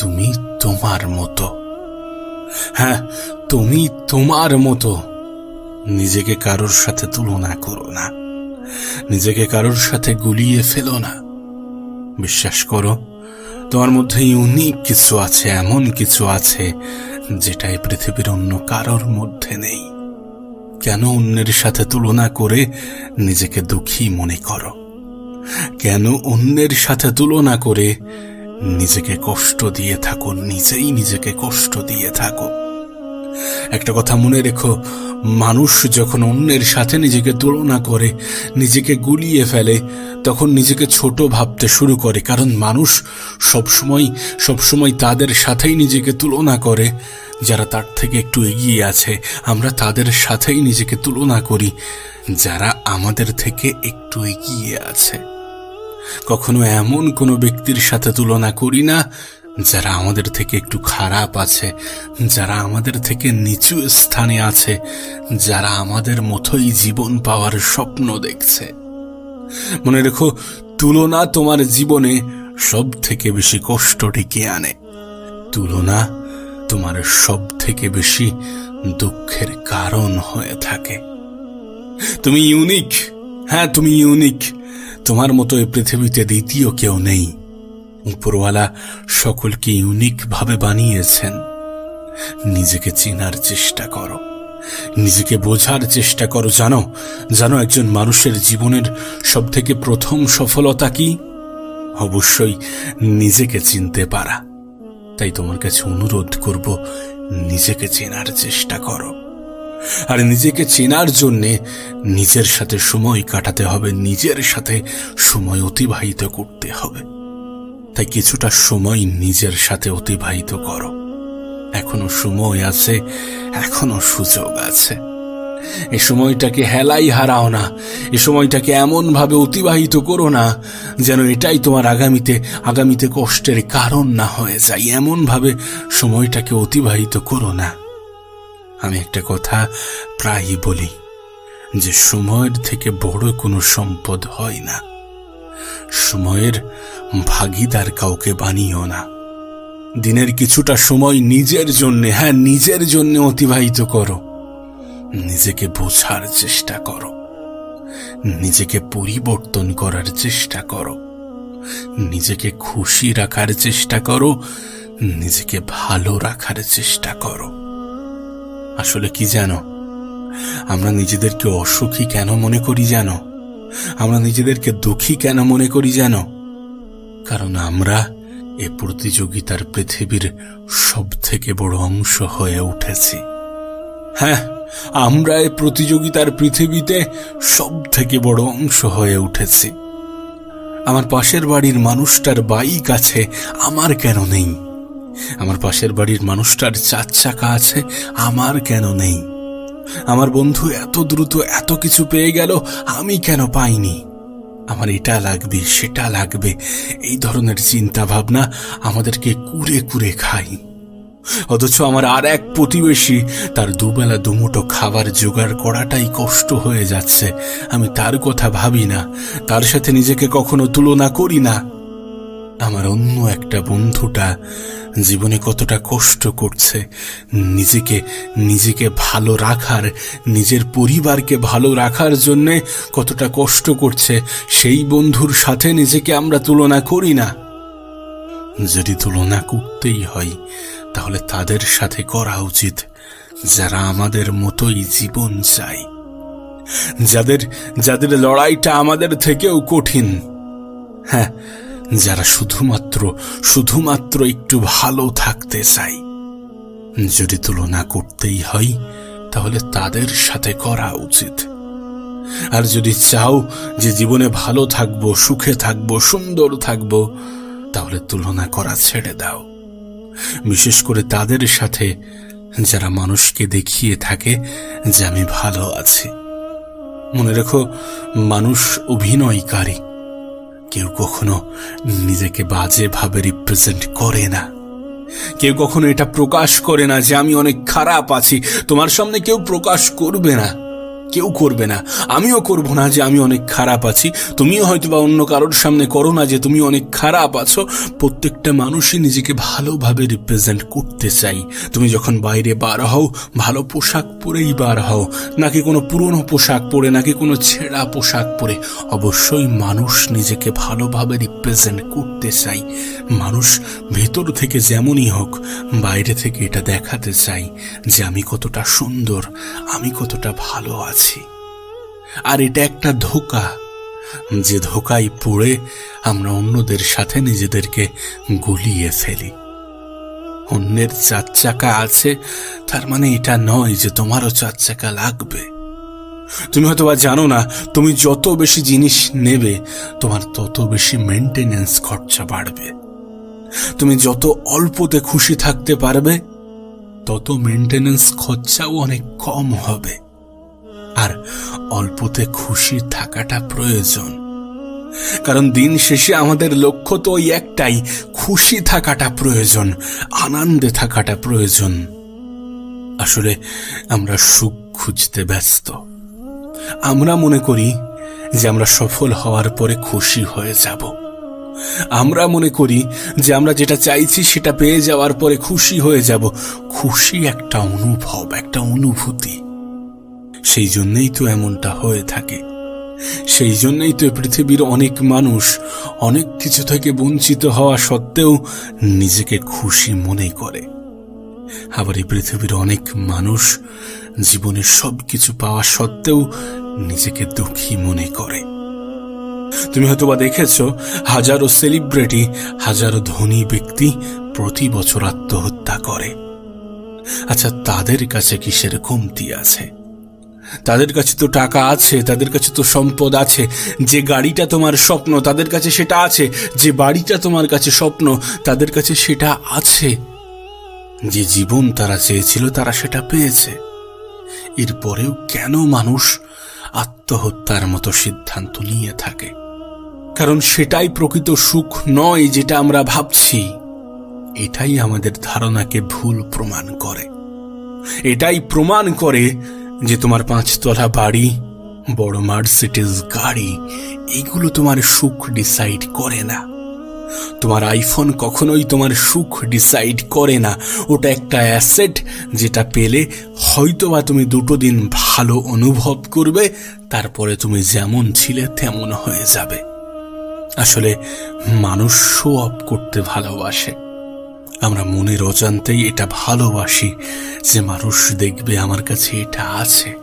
তুমি তোমার মতো। হ্যাঁ তুমি তোমার মতো। নিজেকে কারোর সাথে তুলনা করো না। নিজেকে কারোর সাথে গুলিয়ে ফেলো না। বিশ্বাস করো, তোমার মধ্যে ইউনিক কিছু আছে, এমন কিছু আছে যেটা এই পৃথিবীর অন্য কারোর মধ্যে নেই। কেন অন্যের সাথে তুলনা করে নিজেকে দুঃখী মনে করো? কেন অন্যের সাথে তুলনা করে নিজেকে কষ্ট দিয়ে থাকো নিজেই নিজেকে কষ্ট দিয়ে থাকো একটা কথা মনে রেখো, মানুষ যখন অন্যের সাথে নিজেকে তুলনা করে, নিজেকে গুলিয়ে ফেলে, তখন নিজেকে ছোট ভাবতে শুরু করে, কারণ মানুষ সবসময় সবসময় তাদের সাথেই নিজেকে তুলনা করে। যারা তার থেকে একটু এগিয়ে আছে, আমরা তাদের সাথেই নিজেকে তুলনা করি, যারা আমাদের থেকে একটু এগিয়ে আছে। কখনো এমন কোনো ব্যক্তির সাথে তুলনা করি না যারা আমাদের থেকে একটু খারাপ আছে, যারা আমাদের থেকে নিচু স্থানে আছে, যারা আমাদের মতোই জীবন পাওয়ার স্বপ্ন দেখছে। মনে রেখো, তুলনা তোমার জীবনে সব থেকে বেশি কষ্ট ডেকে আনে। তুলনা তোমার সব থেকে বেশি দুঃখের কারণ হয়ে থাকে। তুমি ইউনিক হ্যাঁ তুমি ইউনিক তোমার মতো এই পৃথিবীতে দ্বিতীয় কেউ নেই। উপরওয়ালা সকলকে ইউনিক ভাবে বানিয়েছেন। নিজেকে চেনার চেষ্টা করো। নিজেকে বোঝার চেষ্টা করো। জানো জানো একজন মানুষের জীবনের সব থেকে প্রথম সফলতা কি? অবশ্যই নিজেকে চিনতে পারা। তাই তোমার কাছে অনুরোধ করব, নিজেকে চেনার চেষ্টা করো। আর নিজেকে চেনার জন্যে নিজের সাথে সময় কাটাতে হবে, নিজের সাথে সময় অতিবাহিত করতে হবে। তাই কিছুটা সময় নিজের সাথে অতিবাহিত করো। এখনও সময় আছে, এখনও সুযোগ আছে। এ সময়টাকে হেলাই হারাও না, এ সময়টাকে এমন ভাবে অতিবাহিত করো না যেন এটাই তোমার আগামীতে আগামীতে কষ্টের কারণ না হয়ে যায়। এমন ভাবে সময়টাকে অতিবাহিত করো না। আমি একটা কথা প্রায়ই বলি যে সময়ের থেকে বড় কোনো সম্পদ হয় না। সময়ের ভাগিদার কাউকে বানিও না। দিনের কিছুটা সময় নিজের জন্য হ্যাঁ নিজের জন্য অতিবাহিত করো। নিজেকে বোঝার চেষ্টা করো। নিজেকে পরিবর্তন করার চেষ্টা করো। নিজেকে খুশি রাখার চেষ্টা করো। নিজেকে ভালো রাখার চেষ্টা করো। আসলে কি জানো? আমরা নিজেদেরকে অসুখী কেন মনে করি জানো? আমরা নিজেদেরকে দুঃখী কেন মনে করি জানো? কারণ আমরা এ প্রতিযোগিতার পৃথিবীর সব থেকে বড় অংশ হয়ে উঠেছি। হ্যাঁ আমরা এ প্রতিযোগিতার পৃথিবীতে সব থেকে বড় অংশ হয়ে উঠেছি। আমার পাশের বাড়ির মানুষটার বাইক আছে আমার কেন নেই? আমার পাশের বাড়ির মানুষটার চার চাকা আছে, আমার কেন নেই? আমার বন্ধু এত দ্রুত এত কিছু পেয়ে গেল, আমি কেন পাইনি? আমার এটা লাগবে, সেটা লাগবে, এই ধরনের চিন্তা ভাবনা আমাদেরকে কুরে কুরে খাই। অথচ আমার আর এক প্রতিবেশী, তার দুবেলা দুমুটো খাবার জোগাড় করাটাই কষ্ট হয়ে যাচ্ছে। আমি তার কথা ভাবি না, তার সাথে নিজেকে কখনো তুলনা করি না। আমার অন্য একটা বন্ধুটা জীবনে কতটা কষ্ট করছে। নিজেকে নিজেকে ভালো রাখার, নিজের পরিবারকে ভালো রাখার জন্যে কতটা কষ্ট করছে। সেই বন্ধুর সাথে নিজেকে আমরা তুলনা করি না। যদি তুলনা করতেই হয়, তাহলে তাদের সাথে করা উচিত। যারা আমাদের মতোই জীবন চায়। যাদের যাদের লড়াইটা আমাদের থেকেও কঠিন। হ্যাঁ যারা শুধুমাত্র শুধুমাত্র একটু ভালো থাকতে চাই যদি তুলনা করতেই হয়, তাহলে তাদের সাথে করা উচিত। আর যদি চাও যে জীবনে ভালো থাকব, সুখে থাকব, সুন্দর থাকব, তাহলে তুলনা করা ছেড়ে দাও। বিশেষ করে তাদের সাথে যারা মানুষকে দেখিয়ে থাকে যে আমি ভালো আছি। মনে রেখো, মানুষ অভিনয়কারী। কেউ কখনো নিজেকে বাজেভাবে রিপ্রেজেন্ট করে না। কেউ কখনো এটা প্রকাশ করে না যে আমি অনেক খারাপ আছি, তোমার সামনে কেউ প্রকাশ করবে না। কেউ করবে না। আমিও করব না যে আমি অনেক খারাপ আছি। তুমিও হয়তো বা অন্য কারোর সামনে করো না যে তুমি অনেক খারাপ আছো। প্রত্যেকটা মানুষই নিজেকে ভালোভাবে রিপ্রেজেন্ট করতে চাই। তুমি যখন বাইরে বার হও, ভালো পোশাক পরেই বার হও। নাকি কোনো পুরনো পোশাক পরে, নাকি কোনো ছেঁড়া পোশাক পরে। অবশ্যই মানুষ নিজেকে ভালোভাবে রিপ্রেজেন্ট করতে চাই। মানুষ ভেতর থেকে যেমনই হোক, বাইরে থেকে এটা দেখাতে চাই যে আমি কতটা সুন্দর, আমি কতটা ভালো আছি। আর এটা একটা ধোকা, যে ধোকায় পড়ে আমরা অন্যদের সাথে নিজেদেরকে গুলিয়ে ফেলি। অন্যের চার চাকা আছে, তার মানে এটা নয় যে তোমারও চার চাকা লাগবে। তুমি হয়তো বা জানো না, তুমি যত বেশি জিনিস নেবে, তোমার তত বেশি মেনটেনেন্স খরচা বাড়বে। তুমি যত অল্পতে খুশি থাকতে পারবে, তত মেনটেনেন্স খরচাও অনেক কম হবে। আর অল্পতে খুশি থাকাটা প্রয়োজন। কারণ দিন শেষে আমাদের লক্ষ্য তো ওই একটাই, খুশি থাকাটা প্রয়োজন, আনন্দে থাকাটা প্রয়োজন। আসলে আমরা সুখ খুঁজতে ব্যস্ত। আমরা মনে করি যে আমরা সফল হওয়ার পরে খুশি হয়ে যাব। আমরা মনে করি যে আমরা যেটা চাইছি সেটা পেয়ে যাওয়ার পরে খুশি হয়ে যাব। খুশি একটা অনুভব, একটা অনুভূতি। সেই জন্যই তো এমনটা হয়ে থাকে। সেই জন্যই তো পৃথিবীর অনেক মানুষ অনেক কিছু থেকে বঞ্চিত হওয়া সত্ত্বেও নিজেকে খুশি মনে করে। আবার এই পৃথিবীর অনেক মানুষ জীবনে সব কিছু পাওয়া সত্ত্বেও নিজেকে দুঃখী মনে করে। তুমি হয়তো বা দেখেছ, হাজারো সেলিব্রিটি, হাজারো ধনী ব্যক্তি প্রতি বছর আত্মহত্যা করে। আচ্ছা তাদের কাছে কিসের কমতি আছে? তাদের কাছে তো টাকা আছে, তাদের কাছে তো সম্পদ আছে। যে গাড়িটা তোমার স্বপ্ন, তাদের কাছে সেটা আছে। যে বাড়িটা তোমার কাছে স্বপ্ন, তাদের কাছে সেটা আছে। যে জীবন তারা চেয়েছিল, তারা সেটা পেয়েছে। এরপরেও কেন মানুষ আত্মহত্যার মতো সিদ্ধান্ত নিয়ে থাকে? কারণ সেটাই প্রকৃত সুখ নয় যেটা আমরা ভাবছি। এটাই আমাদের ধারণাকে ভুল প্রমাণ করে। এটাই প্রমাণ করে যে তোমার পাঁচতলা বাড়ি বড় মার্সিডিজ গাড়ি, এগুলো তোমার সুখ ডিসাইড করে না। তোমার আইফোন কখনোই তোমার সুখ ডিসাইড করে না। ওটা একটা অ্যাসেট যেটা পেলে হয়তোবা তুমি দুটো দিন ভালো অনুভব করবে, তারপরে তুমি যেমন ছিলে তেমন হয়ে যাবে। আসলে মানুষ শো অফ করতে ভালোবাসে। আমরা মনের অজান্তেই এটা ভালোবাসি যে মানুষ দেখবে আমার কাছে এটা আছে।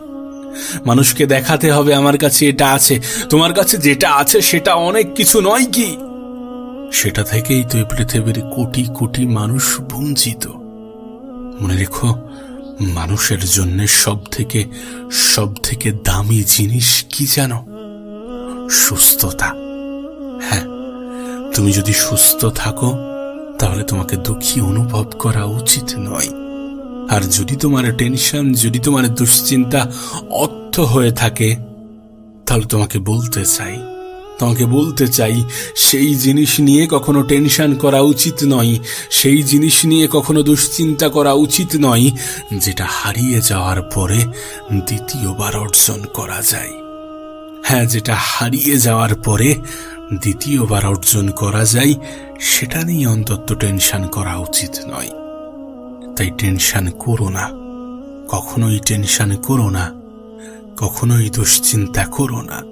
মানুষকে দেখাতে হবে আমার কাছে এটা আছে। তোমার কাছে যেটা আছে সেটা অনেক কিছু নয় কি? সেটা থেকেই তো পৃথিবীর কোটি কোটি মানুষ বঞ্চিত মনে রেখো, মানুষের জন্য সব থেকে সব থেকে দামি জিনিস কি জানো? সুস্থতা। হ্যাঁ তুমি যদি সুস্থ থাকো তাহলে তোমাকে দুঃখী অনুভব করা উচিত নয়। আর যদি তোমার টেনশন, যদি তোমার দুশ্চিন্তা অর্থ হয়ে থাকে, তাহলে তোমাকে বলতে চাই। তোমাকে বলতে চাই, সেই জিনিস নিয়ে কখনো টেনশন করা উচিত নয়, সেই জিনিস নিয়ে কখনো দুশ্চিন্তা করা উচিত নয়, যেটা হারিয়ে যাওয়ার পরে দ্বিতীয়বার অর্জন করা যায়। হ্যাঁ যেটা হারিয়ে যাওয়ার পরে দ্বিতীয়বার অর্জন করা যায়, সেটা নিয়ে অন্তত টেনশন করা উচিত নয়। তাই টেনশন করো না। কখনোই টেনশন করো না। কখনোই দুশ্চিন্তা করো না।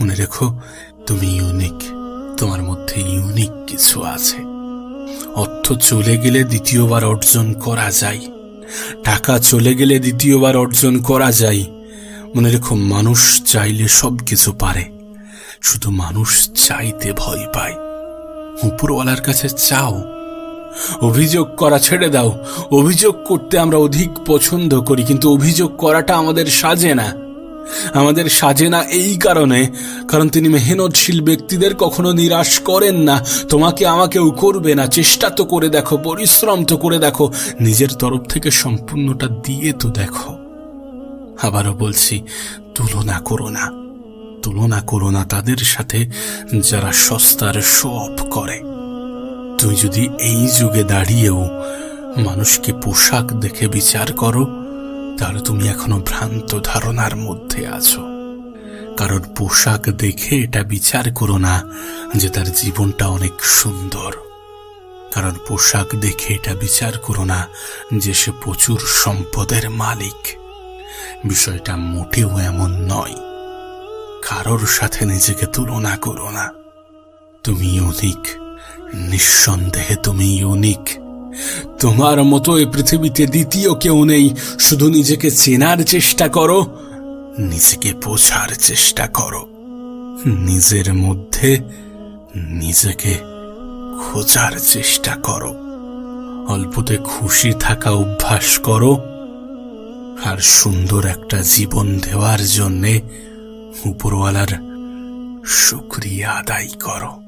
মনে রেখো, তুমি ইউনিক। তোমার মধ্যে ইউনিক কিছু আছে। অর্থ চলে গেলে দ্বিতীয়বার অর্জন করা যায়। টাকা চলে গেলে দ্বিতীয়বার অর্জন করা যায়। মনে রেখো, মানুষ চাইলে সব কিছু পারে। শুধু মানুষ চাইতে ভয় পায়। উপরওয়ালার কাছে চাও। অভিযোগ করা ছেড়ে দাও। অভিযোগ করতে আমরা অধিক পছন্দ করি, কিন্তু অভিযোগ করাটা আমাদের সাজে না। আমাদের সাজে না এই কারণে, কারণ তিনি মেহনতশীল ব্যক্তিদের কখনো নিরাশ করেন না। তোমাকে আমাকেও করবে না। চেষ্টা তো করে দেখো, পরিশ্রম তো করে দেখো। নিজের তরফ থেকে সম্পূর্ণটা দিয়ে তো দেখো। আবারও বলছি, তুলনা করো না। তুলনা করো না তাদের সাথে, যারা সস্তার অফ করে। তুমি যদি এই যুগে দাঁড়িয়েও মানুষকে পোশাক দেখে বিচার করো, তাহলে তুমি এখনও ভ্রান্ত ধারণার মধ্যে আছো। কারণ পোশাক দেখে এটা বিচার করো না যে তার জীবনটা অনেক সুন্দর। কারণ পোশাক দেখে এটা বিচার করো না যে সে প্রচুর সম্পদের মালিক। বিষয়টা মোটেও এমন নয়। কারোর সাথে নিজেকে তুলনা করো না। তুমি ইউনিক নিঃসন্দেহে তুমি ইউনিক। তোমার মতো এই পৃথিবীতে দ্বিতীয় কেউ নেই। শুধু নিজেকে চেনার চেষ্টা করো, নিজেকে বোঝার চেষ্টা করো। নিজের মধ্যে নিজেকে খোঁজার চেষ্টা করো। অল্পতে খুশি থাকা অভ্যাস করো। আর সুন্দর একটা জীবন দেওয়ার জন্যে উপরওয়ালার শুক্রিয়া আদায় করো।